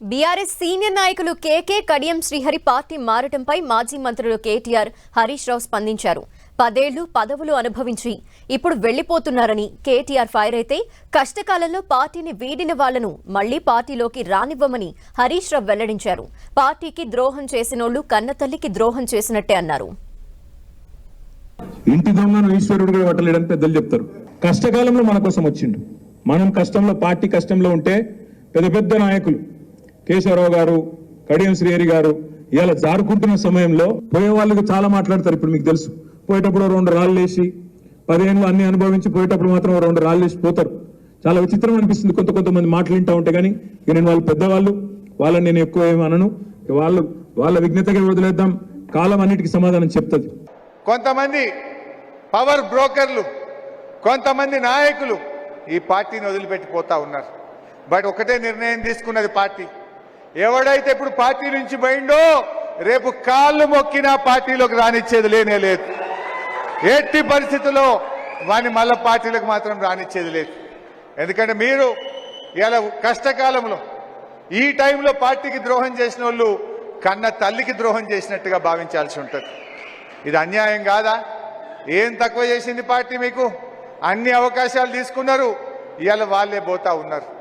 BRS senior నాయకులు కేకే Kadiyam Srihari party మారటంపై మాజీ మంత్రులు కేటీఆర్ హరీష్ రావు స్పందించారు. పదేళ్ళు పదవులు అనుభవించి ఇప్పుడు వెళ్ళిపోతున్నారని కేటీఆర్ ఫైర్ అయితే కష్టకాలంలో పార్టీని వీడిన వాళ్ళను మళ్ళీ పార్టీలోకి రానివ్వమని హరీష్ రావు వెల్లడించారు. పార్టీకి ద్రోహం చేసినోళ్ళు కన్నతల్లికి ద్రోహం చేసినట్టే అన్నారు. ఇంటి దొంగను ఈశ్వరుడు కూడా పట్టలేడని పెద్దలు చెప్తారు. కష్టకాలంలో మన కోసం వచ్చిండు మనం కష్టంలో పార్టీ కష్టంలో ఉంటే పెద్ద పెద్ద నాయకులు కేశవరావు గారు కడియం శ్రీహరి గారు ఇలా జారుకుంటున్న సమయంలో పోయే వాళ్ళకి చాలా మాట్లాడతారు ఇప్పుడు మీకు తెలుసు. పోయేటప్పుడు రెండు రాళ్ళు వేసి పదిహేను అన్ని అనుభవించి పోయేటప్పుడు మాత్రం రెండు రాళ్ళు వేసి పోతారు. చాలా విచిత్రం అనిపిస్తుంది కొంత కొంతమంది మాటలు వింటూ ఉంటే కానీ ఇక నేను వాళ్ళు పెద్దవాళ్ళు వాళ్ళని నేను ఎక్కువ ఏమి అనను. వాళ్ళు వాళ్ళ విఘ్నతగా వదిలేద్దాం. కాలం అన్నిటికీ సమాధానం చెప్తుంది. కొంతమంది పవర్ బ్రోకర్లు కొంతమంది నాయకులు ఈ పార్టీని వదిలిపెట్టిపోతా ఉన్నారు. బట్ ఒకటే నిర్ణయం తీసుకున్నది పార్టీ. ఎవడైతే ఇప్పుడు పార్టీ నుంచి పోయిండో రేపు కాళ్ళు మొక్కినా పార్టీలోకి రానిచ్చేది లేనే లేదు. ఎట్టి పరిస్థితుల్లో వాడిని మళ్ళీ పార్టీలకు మాత్రం రానిచ్చేది లేదు. ఎందుకంటే మీరు ఇలా కష్టకాలంలో ఈ టైంలో పార్టీకి ద్రోహం చేసిన వాళ్ళు కన్న తల్లికి ద్రోహం చేసినట్టుగా భావించాల్సి ఉంటుంది. ఇది అన్యాయం కాదా? ఏం తక్కువ చేసింది పార్టీ మీకు? అన్ని అవకాశాలు తీసుకున్నారు. ఇవాళ వాళ్ళే పోతా ఉన్నారు.